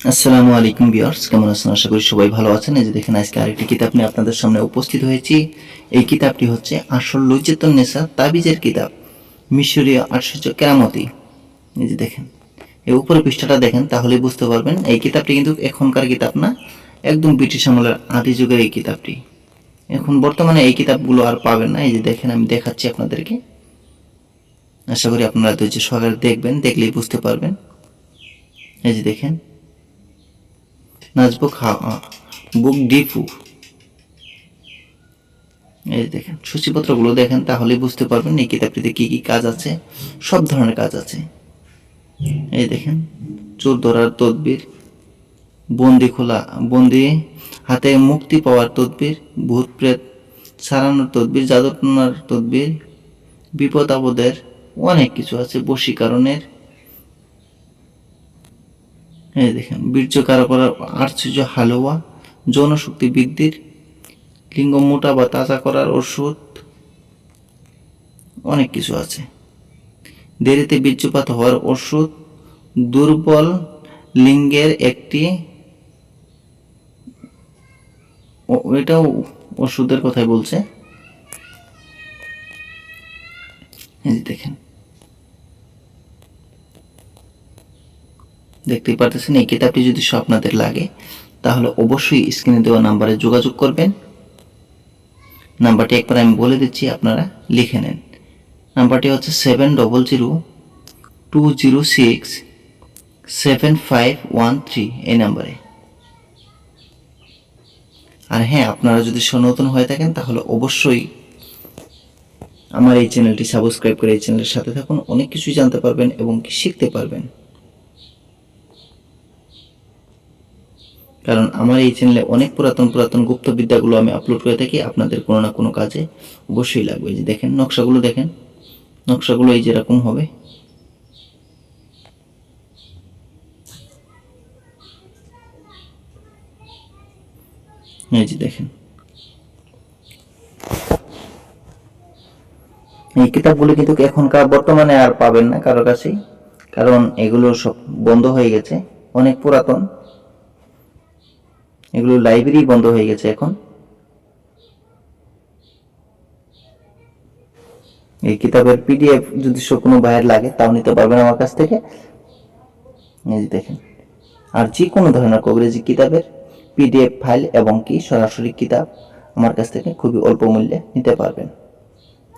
আসসালামু আলাইকুম বিয়ার্স কেমন আছেন? আশা করি সবাই ভালো আছেন। এই যে দেখেন, আজকে আরেকটি কিতাব নিয়ে আপনাদের সামনে উপস্থিত হয়েছি। এই কিতাবটি হচ্ছে আসল লুচেতন নেশা তাবিজের কিতাব, মিশরীয় আশ্চর্য কেরামতি। এই যে দেখেন, এই উপরে পৃষ্ঠাটা দেখেন, তাহলেই বুঝতে পারবেন, এই কিতাবটি কিন্তু এখনকার কিতাব না, একদম ব্রিটিশ আমলের আদি যুগের এই কিতাবটি। এখন বর্তমানে এই কিতাবগুলো আর পাবেন না। এই যে দেখেন, আমি দেখাচ্ছি আপনাদেরকে। আশা করি আপনারা ধৈর্য সহকারে দেখবেন, দেখলেই বুঝতে পারবেন। এই যে দেখেন নাচবুক বুক ডিপু। এই দেখেন, সূচিপত্রগুলো দেখেন তাহলেই বুঝতে পারবেন এই কিতাবটিতে কি কি কাজ আছে, সব ধরনের কাজ আছে। এই দেখেন, চোর ধরার তদবির, বন্দি খোলা, বন্দি, হাতে মুক্তি পাওয়ার তদবির, ভূত প্রেত সারানোর তদবির জাদুটনার তদবির, বিপদ আপদের অনেক কিছু আছে, বশীকরণের এই দেখেন বীর্য কারও করার আশ্চর্য হালুয়া যৌন শক্তি বৃদ্ধির, লিঙ্গ মোটা বা তাজা করার ওষুধ, অনেক কিছু আছে। দেরিতে বীর্যপাত হওয়ার ওষুধ, দুর্বল লিঙ্গের একটি এটাও ওষুধের কথাই বলছে। দেখেন দেখতেই পারতেছেন, এই কিতাবটি যদি আপনাদের লাগে, তাহলে অবশ্যই স্ক্রিনে দেওয়া নাম্বারে যোগাযোগ করবেন। নাম্বারটি একবার আমি বলে দিচ্ছি, আপনারা লিখে নেন। নাম্বারটি হচ্ছে seven double zero two zero six seven five one three এই নাম্বারে আর হ্যাঁ আপনারা যদি নতুন হয়ে থাকেন, তাহলে অবশ্যই আমার এই চ্যানেলটি সাবস্ক্রাইব করে এই চ্যানেলের সাথে থাকুন। অনেক কিছুই জানতে পারবেন এবং শিখতে পারবেন। কারণ আমার এই চ্যানেলে অনেক পুরাতন পুরাতন গুপ্ত বিদ্যাগুলো আমি আপলোড করে থাকি, আপনাদের কোনো না কোনো কাজে অবশ্যই লাগবে। যে দেখেন, নকশাগুলো দেখেন। নকশাগুলো এই যেরকম হবে। এই যে দেখেন। এই কিতাবগুলো কিন্তু এখনকার বর্তমানে আর পাবেন না কারও কাছেই, কারণ এগুলো সব বন্ধ হয়ে গেছে, অনেক পুরাতন। এগুলো লাইব্রেরি বন্ধ হয়ে গেছে এখন। এই কিতাবের পিডিএফ যদি কোনো ভাইয়ের লাগে, তাও নিতে পারবেন আমার কাছ থেকে। এই দেখেন, আর যে কোনো ধরনের কভারেজি কিতাবের পিডিএফ ফাইল এবং কি সরাসরি কিতাব আমার কাছ থেকে খুবই অল্প মূল্যে নিতে পারবেন।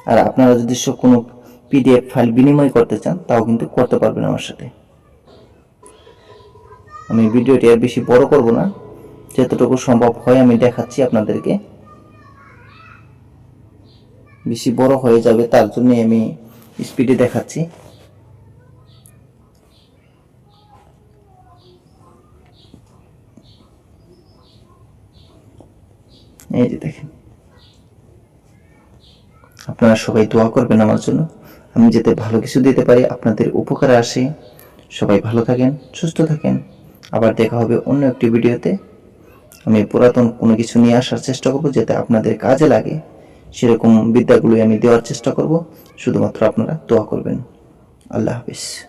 আর আপনারা যদি কোনো পিডিএফ ফাইল বিনিময় করতে চান, তাও কিন্তু করতে পারবেন আমার সাথে। আমি ভিডিওটি আর বেশি বড় করব না। যতটুকু সম্ভব হয় আমি দেখাচ্ছি আপনাদেরকে। বেশি বড় হয়ে যাবে তার জন্য আমি স্পিডে দেখাচ্ছি। এই যে দেখেন। আপনারা সবাই দোয়া করবেন আমার জন্য। আমি যাতে ভালো কিছু দিতে পারি, আপনাদের উপকারে আসে। সবাই ভালো থাকেন, সুস্থ থাকেন। আবার দেখা হবে অন্য একটি ভিডিওতে। আমি পুরাতন কোনো কিছু নিয়ে আসার চেষ্টা করব যাতে আপনাদের কাজে লাগে। সেরকম বিদ্যাগুলোই আমি দেওয়ার চেষ্টা করব। শুধুমাত্র আপনারা দোয়া করবেন। আল্লাহ হাফিজ।